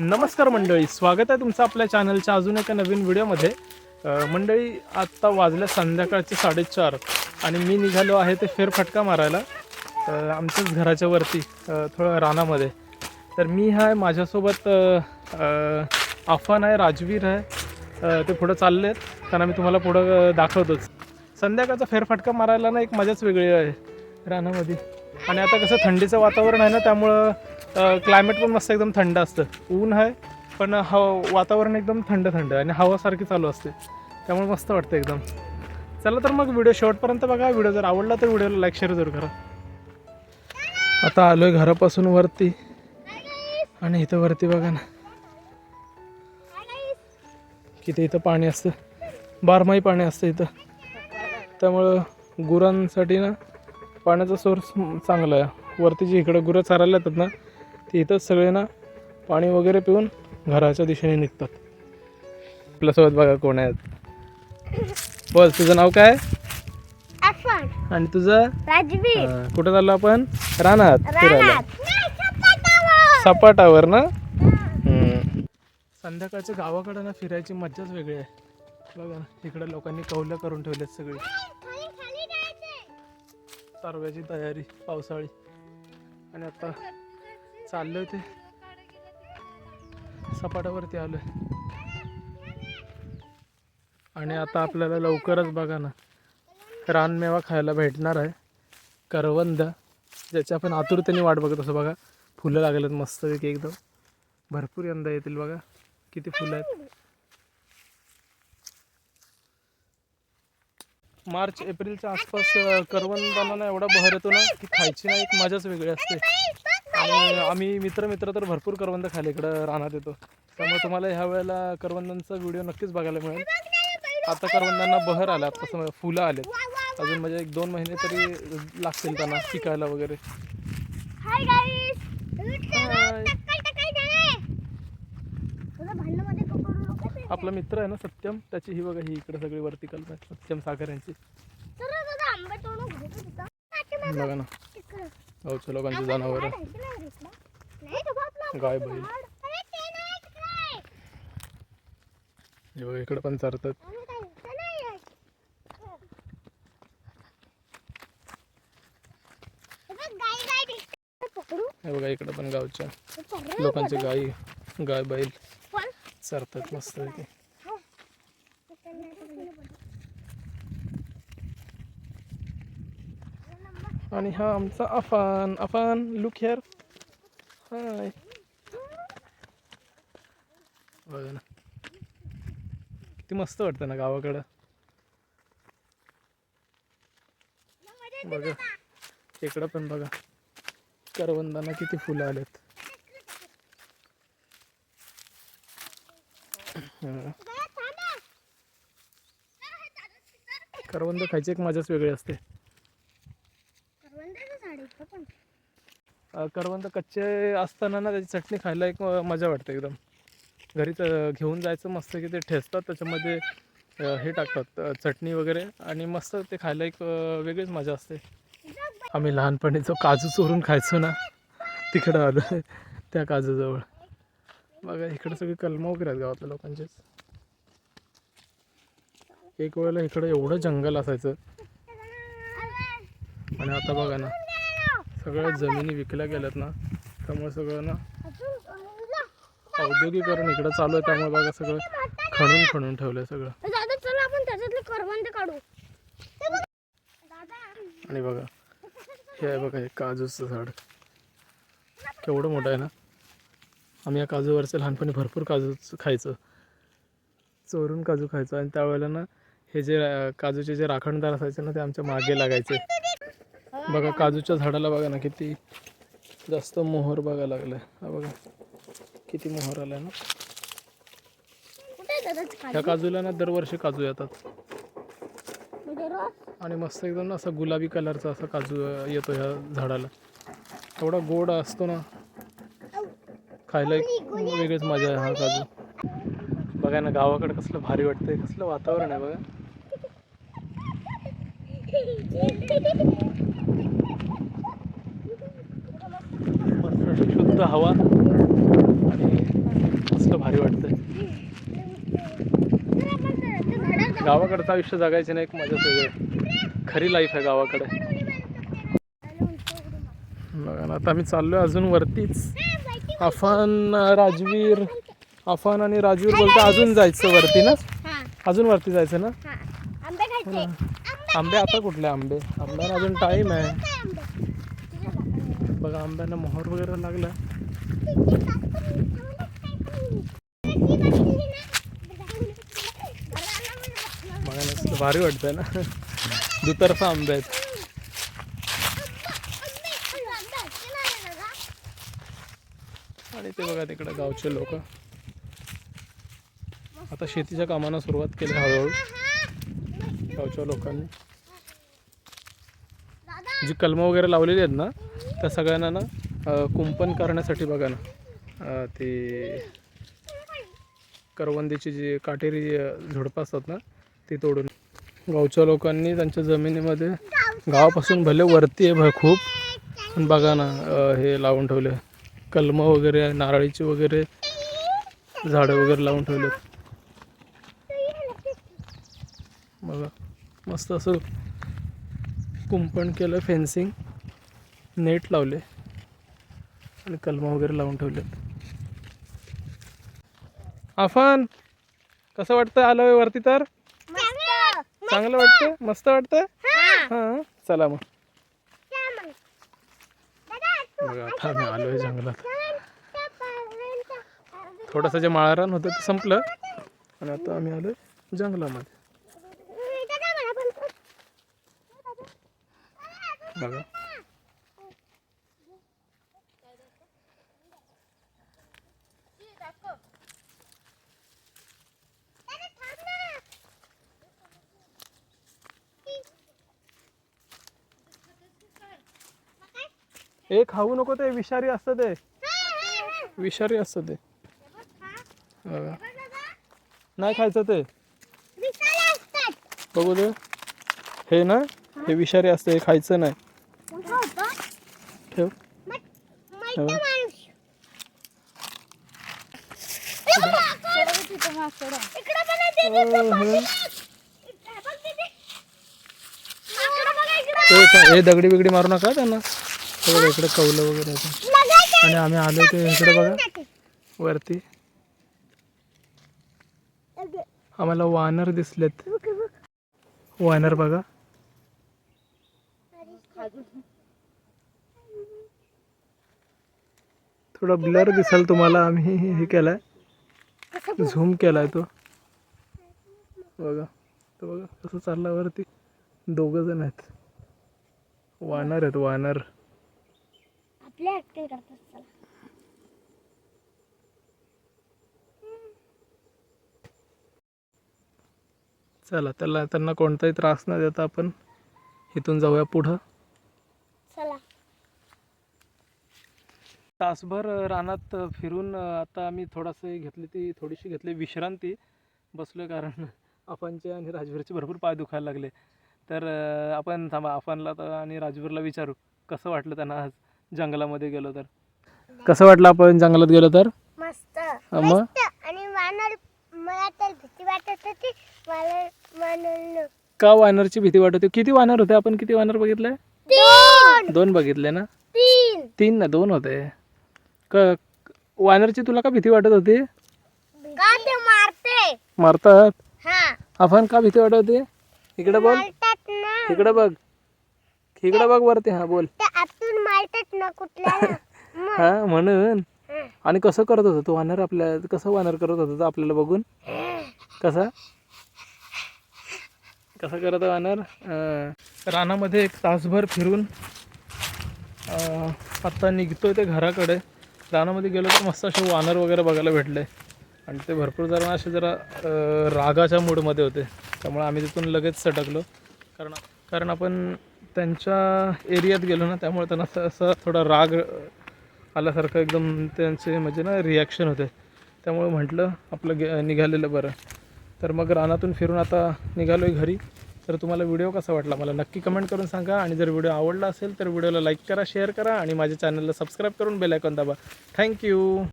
नमस्कार मंडळी स्वागत आहे तुमचं आपल्या चॅनलच्या अजून एका नवीन व्हिडिओमध्ये. मंडळी आत्ता वाजल्या संध्याकाळचे साडेचार आणि मी निघालो आहे ते फेरफटका मारायला. आमच्याच घराच्या वरती थोडं रानामध्ये. तर मी आहे माझ्यासोबत आफान आहे राजवीर आहे. ते पुढं चालले आहेत त्यांना मी तुम्हाला पुढं दाखवतोच. संध्याकाळचा फेरफटका मारायला ना एक मजाच वेगळी आहे रानामध्ये. आणि आता कसं थंडीचं वातावरण आहे ना त्यामुळं क्लायमेट पण मस्त एकदम थंड असतं. ऊन आहे पण हव वातावरण एकदम थंड थंड आहे आणि हवासारखी चालू असते. त्यामुळे मस्त वाटतं एकदम. चला तर मग व्हिडिओ शेवटपर्यंत बघा. व्हिडिओ जर आवडला तर व्हिडिओला लाईक शेअर जरूर करा. आता आलो आहे घरापासून वरती. आणि इथं वरती बघा ना. किती इथं पाणी असतं. बारमाही पाणी असतं इथं. त्यामुळं गुरांसाठी ना पाण्याचा सोर्स चांगला आहे. वरती जी इकडं गुरं चारायला येतात ना ते इथंच सगळे ना पाणी वगैरे पिऊन घराच्या दिशेने निघतात. आपल्यासोबत बघा कोण आहेत. बोल तुझं नाव काय? आणि तुझं? कुठं चाललो आपण? रानात फिरायला. सपाटावर. ना. संध्याकाळच्या गावाकडे ना फिरायची मज्जाच वेगळी आहे. बघा ना इकडे लोकांनी कौलं करून ठेवलेत सगळी. सर्वाची तयारी पावसाळी. आणि आता चाललोय ते. सपाटावरती आलोय. आणि आता आपल्याला लवकरच बघा ना रानमेवा खायला भेटणार आहे. करवंद ज्याची आपण आतुरतेने वाट बघत असं बघा. फुलं लागलेत मस्तपैकी एकदम. भरपूर यंदा येतील बघा. किती फुलं आहेत. मार्च एप्रिलच्या आसपास करवंदांना एवढा बहर येतो ना की खायची ना एक मजाच वेगळी असते. आणि आम्ही मित्र मित्र तर भरपूर करवंद खायला इकडं रानात येतो. त्यामुळे तुम्हाला ह्या वेळेला करवंदांचा व्हिडिओ नक्कीच बघायला मिळेल. आता करवंदांना बहर आला तसं फुलं आलेत. अजून म्हणजे एक दोन महिने तरी लागतील त्यांना पिकायला वगैरे. आपला मित्र आहे ना सत्यम त्याची ही बघा ही इकडे सगळी वरती कल्पना आहे सत्यम सागर यांची. बघा ना. हो, गावच्या लोकांची जनावर गाय बैल. इकडे पण चारतात. हे बघा इकडे पण गावच्या लोकांचे गाई गाय बैल पण. चारतात मस्त आणि हा आमचा Afan Afan look hair hi बघा ना. किती मस्त वाटतं ना गावाकडं. बघा. इकडं पण बघा. करवंदाना किती फुलं आलेत. करवंद खायची एक मजाच वेगळी असते करवंदाचं झाड आहे इथं पण. अ, करवंद कच्चे असताना ना त्याची चटणी खायला एक मजा वाटते एकदम. घरीच घेऊन जायचं मस्त की ते ठेचतात त्याच्यामध्ये हे टाकतात चटणी वगैरे आणि मस्त ते खायला एक वेगळीच मजा असते. आम्ही लहानपणी जो काजू चोरून खायचो ना तिकडं आलो त्या काजूजवळ. बघा इकडं सगळे कलमं वगैरे आहेत गावातल्या लोकांचेच. एक वेळेला इकडं एवढं जंगल असायचं. आणि आता बघा ना सगळ्या जमिनी विकल्या गेल्यात ना त्यामुळे सगळं ना औद्योगिकरण इकडं चालू आहे त्यामुळे बघा सगळं खणून खणून ठेवलंय सगळं. दादा चला आपण त्याच्यातले करवंद काढू. दादा. आणि बघा हे आहे बघा हे काजूचं झाड. केवढं मोठं आहे ना. आम्ही या काजूवरचे लहानपणी भरपूर काजू खायचो. चोरून काजू खायचो. आणि त्यावेळेला ना हे जे काजूचे जे राखणदार असायचे ना ते आमच्या मागे लागायचे. बघा काजूच्या झाडाला बघा ना किती जास्त मोहर बघायला लागलाय. हा बघा किती मोहर आलाय ना. ह्या काजू? काजूला ना दरवर्षी काजू येतात. म्हणजे आणि मस्त एकदम ना असा गुलाबी कलरचा असा काजू येतो ह्या झाडाला. एवढा गोड असतो ना. खायला एक वेगळीच मजा आहे हा काजू. बघा ना गावाकडे कसलं भारी वाटतंय कसलं वातावरण आहे बघा. मस्त हवा आणि मस्त भारी वाटतंय. तर आपण ते- ते झाडावर जाऊ. गावाकडचं आयुष्य जगायचं नाही एक मजाच वेगळी. आहे. खरी लाईफ आहे गावाकडे. बघा ना आता आम्ही चाललोय अजून वरतीच. अफान राजवीर अफान आणि राजवीर बोलतो अजून जायचं वरती ना? अजून वरती जायचं ना? आंबे आता कुठले आंबे? आंब्याला अजून टाईम आहे. बघा आंब्यांना मोहर वगैरे लागला. भारी वाटतंय ना. दुतर्फा आंबे आहेत आणि ते बघा तिकडे गावचे लोक. आता शेतीच्या कामांना सुरुवात केली हळूहळू. गावच्या लोकांनी. जी कलमं वगैरे लावलेली आहेत ना त्या सगळ्यांना ना कुंपण करण्यासाठी बघा ना. ते करवंदीची जी काटेरी झुडपं असतात ना ती तोडून. गावच्या लोकांनी त्यांच्या जमिनीमध्ये गावापासून भले वरती आहे भय खूप पण बघा ना हे लावून ठेवले. कलमं वगैरे नारळीची वगैरे झाडं वगैरे लावून ठेवलेत. बघा मस्त असं कुंपण केलं फेन्सिंग नेट लावले. आणि कलमा वगैरे लावून ठेवले आफान कसं वाटतं आलं वरती तर? चांगलं वाटतं मस्त वाटतं हां. चला मग. बघा आता आम्ही आलोय जंगलात. थोडंसं जे माळरान होतं ते संपलं. आणि आता आम्ही आलोय जंगलामध्ये. बघा. हे खाऊ नको ते विषारी असतं ते. विषारी असतं ते. बघा. नाही खायचं ते. बघू दे. हे ना हे विषारी असतं हे खायचं नाही. ठेव. हे हे दगडी बिगडी मारू नका त्यांना. हे बघा इकडे कौलं वगैरे येतं. आणि आम्ही आलो ते इकडे बघा. वरती. आम्हाला वानर दिसलेत. वानर बघा. थोडा ब्लर दिसेल तुम्हाला आम्ही हे केलाय. झूम केलाय तो. बघा. तो बघा कसं चालला वरती. दोघ जण आहेत. वानर आहेत वानर. आपल्या ऍक्टिंग करतात चला. चला त्याला त्यांना कोणताही त्रास न देता आपण इथून जाऊया पुढं. चला. तासभर रानात फिरून आता आम्ही थोडासा घेतली ती थोडीशी घेतली विश्रांती. बसलोय कारण अफानचे आणि राजवीरचे भरपूर पाय दुखायला लागले. तर आपण थांबा अफानला तर आणि राजवीरला विचारू कसं वाटलं त्यांना आज? जंगलामध्ये गेलो तर? कसं वाटलं आपण जंगलात गेलो तर? मस्त. हा मग? मस्त आणि वानर मला तर भीती वाटत होती. मला वानर का वानरची भीती वाटत होती? किती वानर होते? आपण किती वानर बघितले दोन. दोन बघितले ना? तीन. तीन ना दोन होते. क वानरची तुला का भीती वाटत होती? का ते मारते? मारतात? हा. आपण का भीती वाटत होती? इकडे बोल मारतात ना. इकडे बघ. इकडे बघ वरती. हा बोल. ते ना हा म्हणून. आणि कसं करत होता तो? वानर आपल्या कसं वानर करत होता तो आपल्याला बघून? कसा? कसा करत वानर? अं, रानामध्ये एक तासभर फिरून आत्ता निघतोय ते घराकडे. रानामध्ये गेलो तर मस्त असे वानर वगैरे बघायला भेटले. आणि ते भरपूर जण असे जरा रागाच्या मूडमध्ये होते. त्यामुळे आम्ही तिथून लगेच सटकलो. कारण कारण आपण त्यांच्या एरियात गेलो ना त्यामुळे त्यांना असं असं थोडा राग आल्यासारखं एकदम त्यांचे म्हणजे ना रिॲक्शन होते. त्यामुळे म्हटलं आपलं गे निघालेलं बरं. तर मग रानातून फिरून आता निघालो आहे घरी. तर तुम्हाला व्हिडिओ कसा वाटला मला नक्की कमेंट करून सांगा. आणि जर व्हिडिओ आवडला असेल तर व्हिडिओला लाईक करा शेअर करा. आणि माझ्या चॅनलला सबस्क्राईब करून बेलायकॉन दाबा. थँक्यू